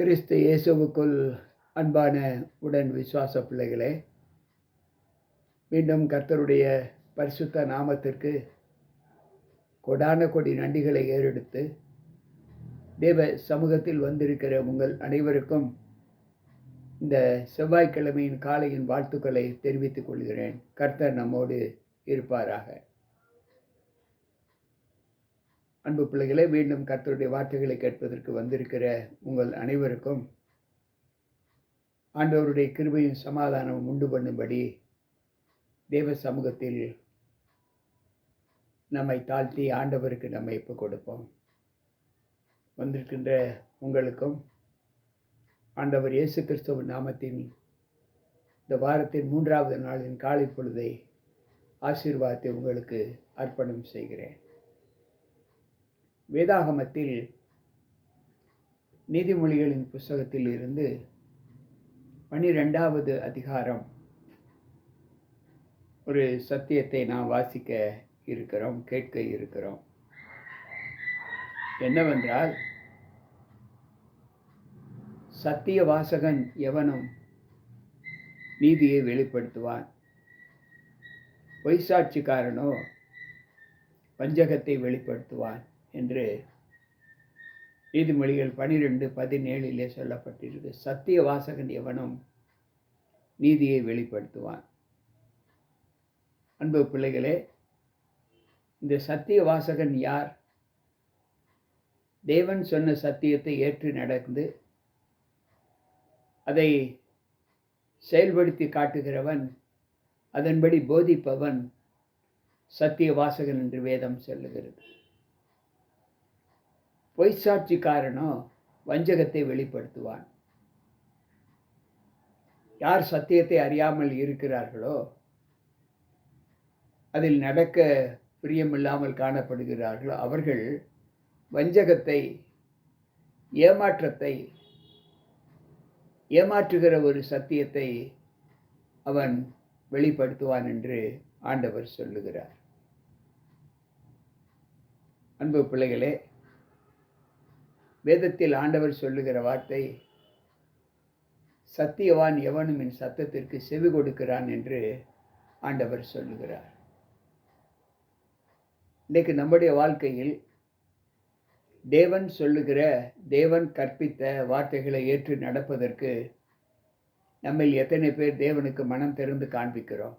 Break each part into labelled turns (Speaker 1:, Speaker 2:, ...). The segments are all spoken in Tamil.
Speaker 1: கிறிஸ்து இயேசுவுக்குள் அன்பான உடன் விசுவாச பிள்ளைகளே மீண்டும் கர்த்தருடைய பரிசுத்த நாமத்திற்கு கொடான கொடி நன்றிகளை ஏறெடுத்து தேவ சமூகத்தில் வந்திருக்கிற உங்கள் அனைவருக்கும் இந்த செவ்வாய்க்கிழமையின் காலையின் வாழ்த்துக்களை தெரிவித்துக் கொள்கிறேன். கர்த்தர் நம்மோடு இருப்பாராக. அன்பு பிள்ளைகளே மீண்டும் கர்த்தருடைய வார்த்தைகளை கேட்பதற்கு வந்திருக்கிற உங்கள் அனைவருக்கும் ஆண்டவருடைய கிருபையும் சமாதானமும் உண்டு பண்ணும்படி தேவ சமூகத்தில் நம்மை தாழ்த்தி ஆண்டவருக்கு நம்மை இப்போ கொடுப்போம். வந்திருக்கின்ற உங்களுக்கும் ஆண்டவர் இயேசு கிறிஸ்துவ நாமத்தின் இந்த வாரத்தின் மூன்றாவது நாளின் காலை பொழுதை ஆசீர்வாதத்தை உங்களுக்கு அர்ப்பணம் செய்கிறேன். வேதாகமத்தில் நீதிமொழிகளின் புஸ்தகத்தில் இருந்து பனிரெண்டாவது அதிகாரம் ஒரு சத்தியத்தை நாம் வாசிக்க இருக்கிறோம் கேட்க இருக்கிறோம். என்னவென்றால் சத்திய வாசகன் எவனும் நீதியை வெளிப்படுத்துவான். பொய்சாட்சிக்காரனோ வஞ்சகத்தை வெளிப்படுத்துவான். என்று நீதிமொழிகள் பனிரெண்டு பதினேழிலே சொல்லப்பட்டிருக்கு சத்திய வாசகன் எவனும் நீதியை வெளிப்படுத்துவான். அன்பு பிள்ளைகளே இந்த சத்திய வாசகன் யார்? தேவன் சொன்ன சத்தியத்தை ஏற்று நடந்து அதை செயல்படுத்தி காட்டுகிறவன் அதன்படி போதிப்பவன் சத்திய வாசகன் என்று வேதம் சொல்லுகிறது. பொய்சாட்சிக்காரனோ வஞ்சகத்தை வெளிப்படுத்துவான். யார் சத்தியத்தை அறியாமல் இருக்கிறார்களோ அதில் நடக்க பிரியமில்லாமல் காணப்படுகிறார்களோ அவர்கள் வஞ்சகத்தை ஏமாற்றத்தை ஏமாற்றுகிற ஒரு சத்தியத்தை அவன் வெளிப்படுத்துவான் என்று ஆண்டவர் சொல்லுகிறார். அன்பு பிள்ளைகளே வேதத்தில் ஆண்டவர் சொல்லுகிற வார்த்தை சத்தியவான் எவனும் என் சத்தத்திற்கு செவி கொடுக்கிறான் என்று ஆண்டவர் சொல்லுகிறார். இன்றைக்கு நம்முடைய வாழ்க்கையில் தேவன் சொல்லுகிற தேவன் கற்பித்த வார்த்தைகளை ஏற்று நடப்பதற்கு நம்மில் எத்தனை பேர் தேவனுக்கு மனம் திறந்து காண்பிக்கிறோம்?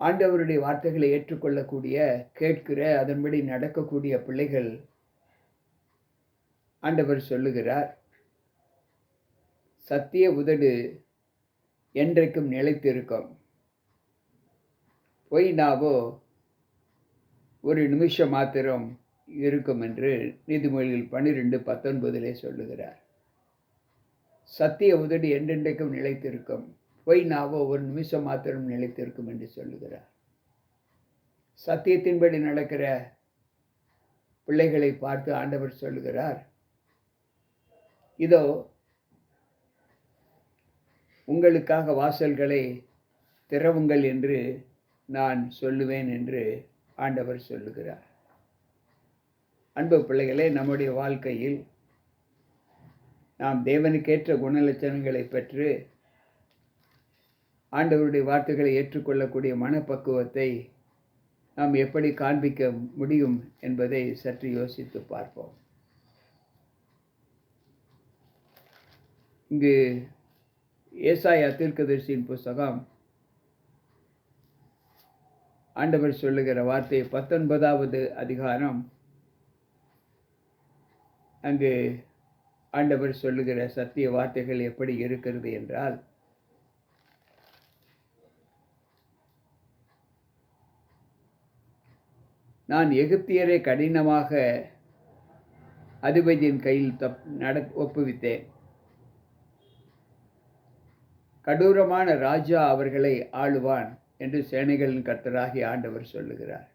Speaker 1: ஆண்டவருடைய வார்த்தைகளை ஏற்றுக்கொள்ளக்கூடிய கேட்கிற அதன்படி நடக்கக்கூடிய பிள்ளைகள் ஆண்டவர் சொல்லுகிறார். சத்திய உதடு என்றைக்கும் நிலைத்திருக்கும். பொய் நாவோ ஒரு நிமிஷம் மாத்திரம் இருக்கும் என்று நீதிமொழியில் பன்னிரெண்டு பத்தொன்பதிலே சொல்லுகிறார். சத்திய உதடு என்றென்றைக்கும் நிலைத்திருக்கும். பொய் நாவோ ஒரு நிமிஷம் மாத்திரம் நிலைத்திருக்கும் என்று சொல்லுகிறார். சத்தியத்தின்படி நடக்கிற பிள்ளைகளை பார்த்து ஆண்டவர் சொல்லுகிறார் இதோ உங்களுக்காக வாசல்களை திறவுங்கள் என்று நான் சொல்லுவேன் என்று ஆண்டவர் சொல்லுகிறார். அன்பு பிள்ளைகளே நம்முடைய வாழ்க்கையில் நாம் தேவனுக்கேற்ற குணலட்சணங்களை பெற்று ஆண்டவருடைய வார்த்தைகளை ஏற்றுக்கொள்ளக்கூடிய மனப்பக்குவத்தை நாம் எப்படி காண்பிக்க முடியும் என்பதை சற்று யோசித்து பார்ப்போம். இங்கு ஏசாயா தீர்க்கதரிசியின் புஸ்தகம் ஆண்டவர் சொல்லுகிற வார்த்தை பத்தொன்பதாவது அதிகாரம். அங்கு ஆண்டவர் சொல்லுகிற சத்திய வார்த்தைகள் எப்படி இருக்கிறது என்றால் நான் எகிப்தியரை கடினமாக அதிபதியின் கையில் தப் நட ஒப்புவித்தேன். கடூரமான ராஜா அவர்களை ஆளுவான் என்று சேனைகளின் கர்த்தராகி ஆண்டவர் சொல்லுகிறார்.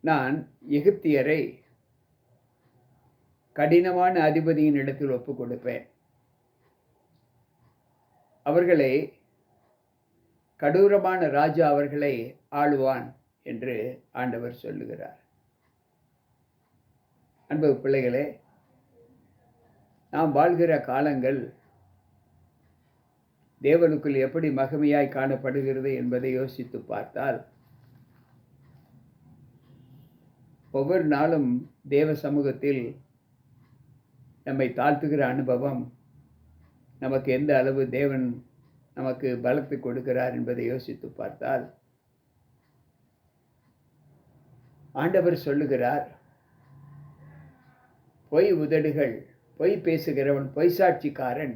Speaker 1: நான் எகிப்தியரை கடினமான அதிபதியின் இடத்தில் ஒப்பு கொடுப்பேன். அவர்களை கடூரமான ராஜா அவர்களை ஆளுவான். என்று ஆண்டவர் சொல்லுகிறார். அன்பு பிள்ளைகளே நாம் வாழ்கிற காலங்கள் தேவனுக்குள் எப்படி மகிமையாய் காணப்படுகிறது என்பதை யோசித்து பார்த்தால் ஒவ்வொரு நாளும் தேவ சமூகத்தில் நம்மை தாழ்த்துகிற அனுபவம் நமக்கு எந்த அளவு தேவன் நமக்கு பலத்தை கொடுக்கிறார் என்பதை யோசித்து பார்த்தால் ஆண்டவர் சொல்லுகிறார் பொய் உதடுகள் பொய் பேசுகிறவன் பொய் சாட்சிக்காரன்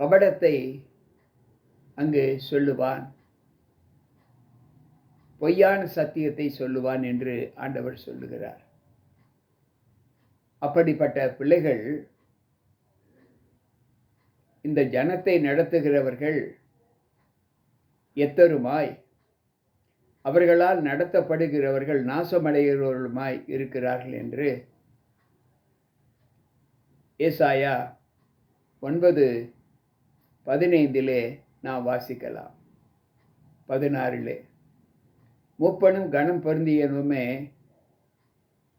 Speaker 1: கபடத்தை அங்கு சொல்லுவான். பொய்யான சத்தியத்தை சொல்லுவான் என்று ஆண்டவர் சொல்லுகிறார். அப்படிப்பட்ட பிள்ளைகள் இந்த ஜனத்தை நடத்துகிறவர்கள் எத்தருமாய்? அவர்களால் நடத்தப்படுகிறவர்கள் நாசமடைகிறவர்களுமாய் இருக்கிறார்கள் என்று ஏசாயா ஒன்பது பதினைந்திலே நாம் வாசிக்கலாம். பதினாறிலே மூப்பனும் கனம் பொருந்தியனுமே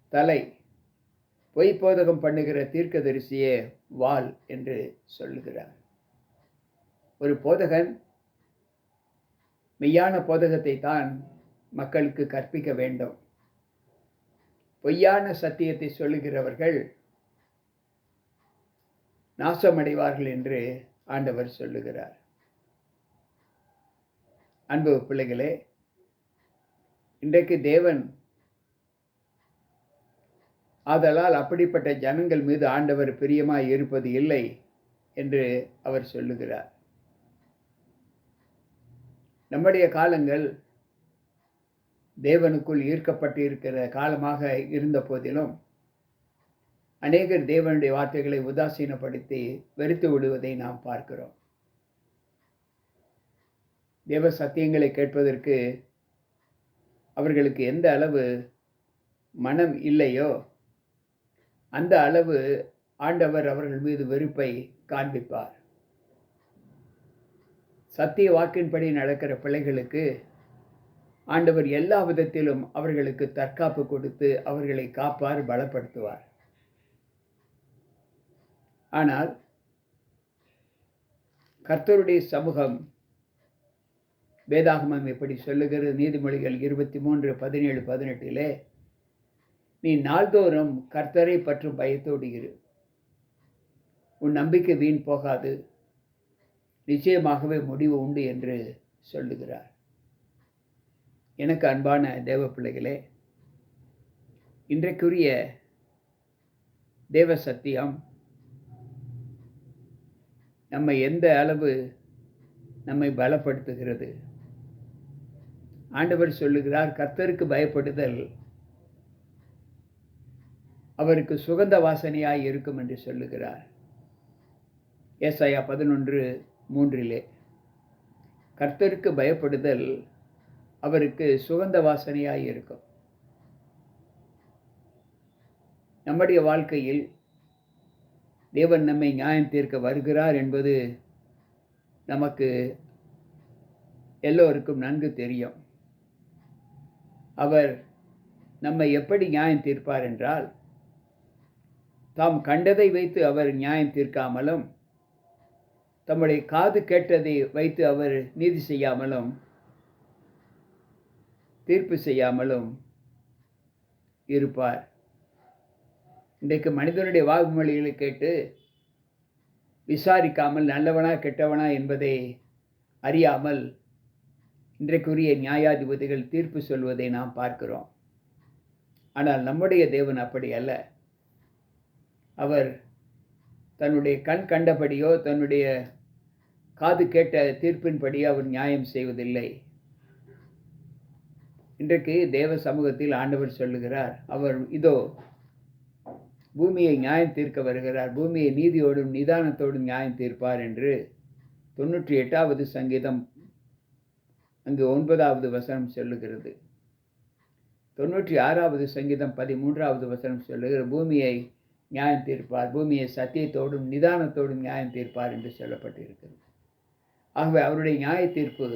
Speaker 1: தலை பொய் போதகம் பண்ணுகிற தீர்க்கதரிசியே வால் என்று சொல்லுகிறார். ஒரு போதகன் மெய்யான போதகத்தை தான் மக்களுக்கு கற்பிக்க வேண்டும். பொய்யான சத்தியத்தை சொல்லுகிறவர்கள் நாசமடைவார்கள் என்று ஆண்டவர் சொல்லுகிறார். அன்பு பிள்ளைகளே இன்றைக்கு தேவன் ஆதலால் அப்படிப்பட்ட ஜனங்கள் மீது ஆண்டவர் பிரியமாய் இருப்பது இல்லை என்று அவர் சொல்லுகிறார். நம்முடைய காலங்கள் தேவனுக்குள் ஈர்க்கப்பட்டு இருக்கிற காலமாக இருந்த போதிலும் அநேகர் தேவனுடைய வார்த்தைகளை உதாசீனப்படுத்தி வெறுத்து விடுவதை நாம் பார்க்கிறோம். தேவ சத்தியங்களை கேட்பதற்கு அவர்களுக்கு எந்த அளவு மனம் இல்லையோ அந்த அளவு ஆண்டவர் அவர்கள் மீது வெறுப்பை காண்பிப்பார். சத்திய வாக்கின்படி நடக்கிற பிள்ளைகளுக்கு ஆண்டவர் எல்லா விதத்திலும் அவர்களுக்கு தற்காப்பு கொடுத்து அவர்களை காப்பார் பலப்படுத்துவார். ஆனால் கர்த்தருடைய சமூகம் வேதாகமம் எப்படி சொல்லுகிறது? நீதிமொழிகள் இருபத்தி மூன்று பதினேழு பதினெட்டிலே நீ நாள்தோறும் கர்த்தரை பற்றும் பயத்தோடு இரு. உன் நம்பிக்கை வீண் போகாது. நிச்சயமாகவே முடிவு உண்டு என்று சொல்லுகிறார். எனக்கு அன்பான தேவ பிள்ளைகளே இன்றைக்குரிய தேவ சத்தியம் நம்மை எந்த அளவு நம்மை பலப்படுத்துகிறது? ஆண்டவர் சொல்லுகிறார் கர்த்தருக்கு பயப்படுதல் அவருக்கு சுகந்த வாசனையாய் இருக்கும் என்று சொல்லுகிறார். ஏசாயா பதினொன்று மூன்றிலே கர்த்தருக்கு பயப்படுதல் அவருக்கு சுகந்த வாசனையாய் இருக்கும். நம்முடைய வாழ்க்கையில் தேவன் நம்மை நியாயம் தீர்க்க வருகிறார் என்பது நமக்கு எல்லோருக்கும் நன்கு தெரியும். அவர் நம்மை எப்படி நியாயம் தீர்ப்பார் என்றால் தாம் கண்டதை வைத்து அவர் நியாயம் தீர்க்காமலும் தம்முடைய காது கேட்டதை வைத்து அவர் நீதி செய்யாமலும் தீர்ப்பு செய்யாமலும் இருப்பார். இன்றைக்கு மனிதனுடைய வாக்குமொழிகளை கேட்டு விசாரிக்காமல் நல்லவனா கெட்டவனா என்பதை அறியாமல் இன்றைக்குரிய நியாயாதிபதிகள் தீர்ப்பு சொல்வதை நாம் பார்க்கிறோம். ஆனால் நம்முடைய தேவன் அப்படி அல்ல. அவர் தன்னுடைய கண் கண்டபடியோ தன்னுடைய காது கேட்ட தீர்ப்பின்படியோ அவர் நியாயம் செய்வதில்லை. இன்றைக்கு தேவ சமூகத்தில் ஆண்டவர் சொல்லுகிறார் அவர் இதோ பூமியை நியாயம் தீர்க்க வருகிறார் பூமியை நீதியோடும் நிதானத்தோடும் நியாயம் தீர்ப்பார் என்று தொண்ணூற்றி எட்டாவது சங்கீதம் அங்கு ஒன்பதாவது வசனம் சொல்லுகிறது. தொண்ணூற்றி ஆறாவது சங்கீதம் பதிமூன்றாவது வசனம் சொல்லுகிற பூமியை நியாயம் தீர்ப்பார் பூமியை சத்தியத்தோடும் நிதானத்தோடும் நியாயம் தீர்ப்பார் என்று சொல்லப்பட்டிருக்கிறது. ஆகவே அவருடைய நியாய தீர்ப்பு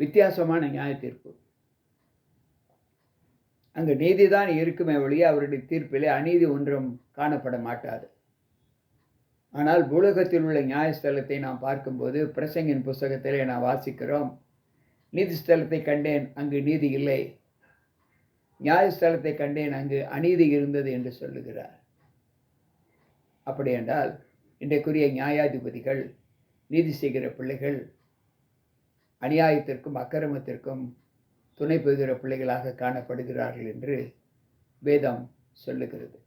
Speaker 1: வித்தியாசமான நியாய தீர்ப்பு அங்கு நீதிதான் இருக்குமே ஒழிய அவருடைய தீர்ப்பிலே அநீதி ஒன்றும் காணப்பட மாட்டாது. ஆனால் பூலகத்தில் உள்ள நியாயஸ்தலத்தை நாம் பார்க்கும்போது பிரசங்கின் புஸ்தகத்திலே நாம் வாசிக்கிறோம் நீதிஸ்தலத்தை கண்டேன் அங்கு நீதி இல்லை. நியாயஸ்தலத்தை கண்டேன் அங்கு அநீதி இருந்தது என்று சொல்லுகிறார். அப்படி என்றால் இன்றைக்குரிய நியாயாதிபதிகள் நீதி செய்கிற பிள்ளைகள் அநியாயத்திற்கும் அக்கிரமத்திற்கும் துணை பெறுகிற பிள்ளைகளாக காணப்படுகிறார்கள் என்று வேதம் சொல்லுகிறது.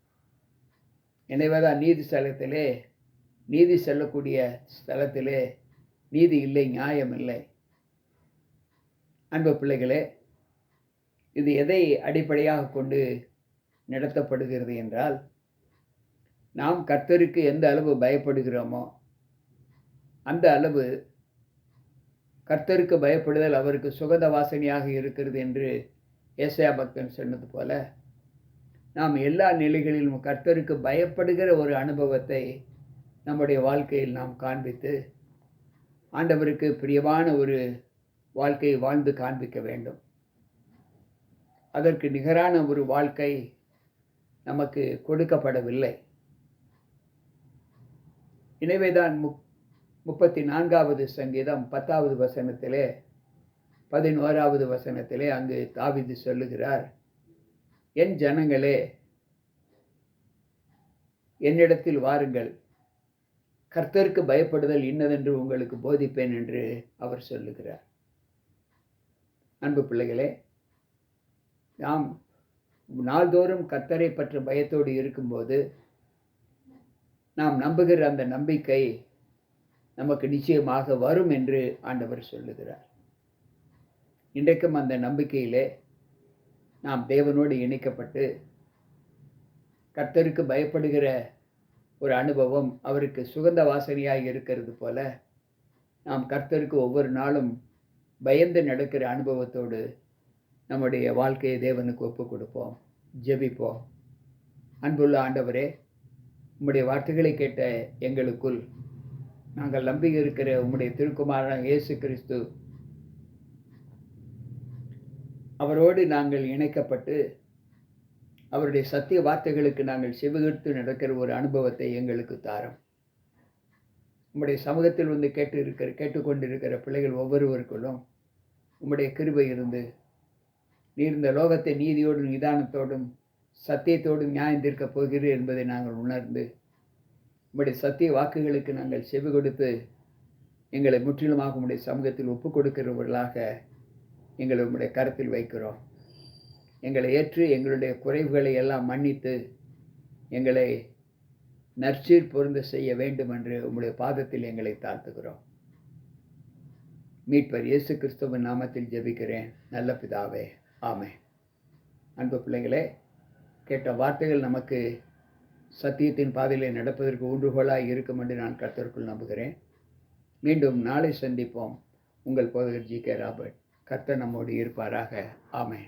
Speaker 1: எனவேதான் நீதி ஸ்தலத்திலே நீதி செல்லக்கூடிய ஸ்தலத்திலே நீதி இல்லை நியாயம் இல்லை. அன்பு பிள்ளைகளே இது எதை அடிப்படையாக கொண்டு நடத்தப்படுகிறது என்றால் நாம் கர்த்தருக்கு எந்த அளவு பயப்படுகிறோமோ அந்த அளவு கர்த்தருக்கு பயப்படுதல் அவருக்கு சுகத வாசனையாக இருக்கிறது என்று ஏசையா பக்தன் சொன்னது போல நாம் எல்லா நிலைகளிலும் கர்த்தருக்கு பயப்படுகிற ஒரு அனுபவத்தை நம்முடைய வாழ்க்கையில் நாம் காண்பித்து ஆண்டவருக்கு பிரியமான ஒரு வாழ்க்கையை வாழ்ந்து காண்பிக்க வேண்டும். அதற்கு நிகரான ஒரு வாழ்க்கை நமக்கு கொடுக்கப்படவில்லை. எனவேதான் முக் முப்பத்தி நான்காவது சங்கீதம் பத்தாவது வசனத்திலே பதினோராவது வசனத்திலே அங்கு தாவிது சொல்லுகிறார் என் ஜனங்களே என்னிடத்தில் வாருங்கள். கர்த்தருக்கு பயப்படுதல் இன்னதென்று உங்களுக்கு போதிப்பேன் என்று அவர் சொல்லுகிறார். அன்பு பிள்ளைகளே நாம் நாள்தோறும் கர்த்தரை பற்ற பயத்தோடு இருக்கும்போது நாம் நம்புகிற அந்த நம்பிக்கை நமக்கு நிச்சயமாக வரும் என்று ஆண்டவர் சொல்லுகிறார். இன்றைக்கும் அந்த நம்பிக்கையிலே நாம் தேவனோடு இணைக்கப்பட்டு கர்த்தருக்கு பயப்படுகிற ஒரு அனுபவம் அவருக்கு சுகந்த வாசனையாக இருக்கிறது போல நாம் கர்த்தருக்கு ஒவ்வொரு நாளும் பயந்து நடக்கிற அனுபவத்தோடு நம்முடைய வாழ்க்கையை தேவனுக்கு ஒப்பு கொடுப்போம் ஜெபிப்போம். அன்புள்ள ஆண்டவரே உம்முடைய வார்த்தைகளை கேட்ட எங்களுக்குள் நாங்கள் நம்பி இருக்கிற உம்முடைய திருக்குமாரன் இயேசு கிறிஸ்து. அவரோடு நாங்கள் இணைக்கப்பட்டு அவருடைய சத்திய வார்த்தைகளுக்கு நாங்கள் செவிகெடுத்து நடக்கிற ஒரு அனுபவத்தை எங்களுக்கு தாரோம். உம்முடைய சமூகத்தில் வந்து கேட்டு இருக்கிற கேட்டுக்கொண்டிருக்கிற பிள்ளைகள் ஒவ்வொருவருக்குள்ளும் உம்முடைய கிருபை இருந்து நீர் இந்த லோகத்தை நீதியோடும் நிதானத்தோடும் சத்தியத்தோடும் நியாயம் தீர்க்கப் போகிறீர் என்பதை நாங்கள் உணர்ந்து உங்களுடைய சத்திய வாக்குகளுக்கு நாங்கள் செவி கொடுத்து எங்களை முற்றிலுமாக உங்களுடைய சமூகத்தில் ஒப்புக் கொடுக்கிறவர்களாக எங்களை உங்களுடைய கருத்தில் வைக்கிறோம். எங்களை ஏற்று எங்களுடைய குறைவுகளை எல்லாம் மன்னித்து எங்களை நற்சீர் பொருந்த செய்ய வேண்டும் என்று உங்களுடைய பாதத்தில் எங்களை தாழ்த்துகிறோம். மீட்பர் இயேசு கிறிஸ்துவின் நாமத்தில் ஜெபிக்கிறேன். நல்ல பிதாவே. ஆமே அன்பு பிள்ளைகளே கேட்ட வார்த்தைகள் நமக்கு சத்தியத்தின் பாதையிலே நடப்பதற்கு ஊன்றுகோலாக இருக்கும் என்று நான் கர்த்தருக்குள் நம்புகிறேன். மீண்டும் நாளை சந்திப்போம். உங்கள் போதகர் ஜி கே ராபர்ட். கர்த்தர் நம்மோடு இருப்பாராக. ஆமென்.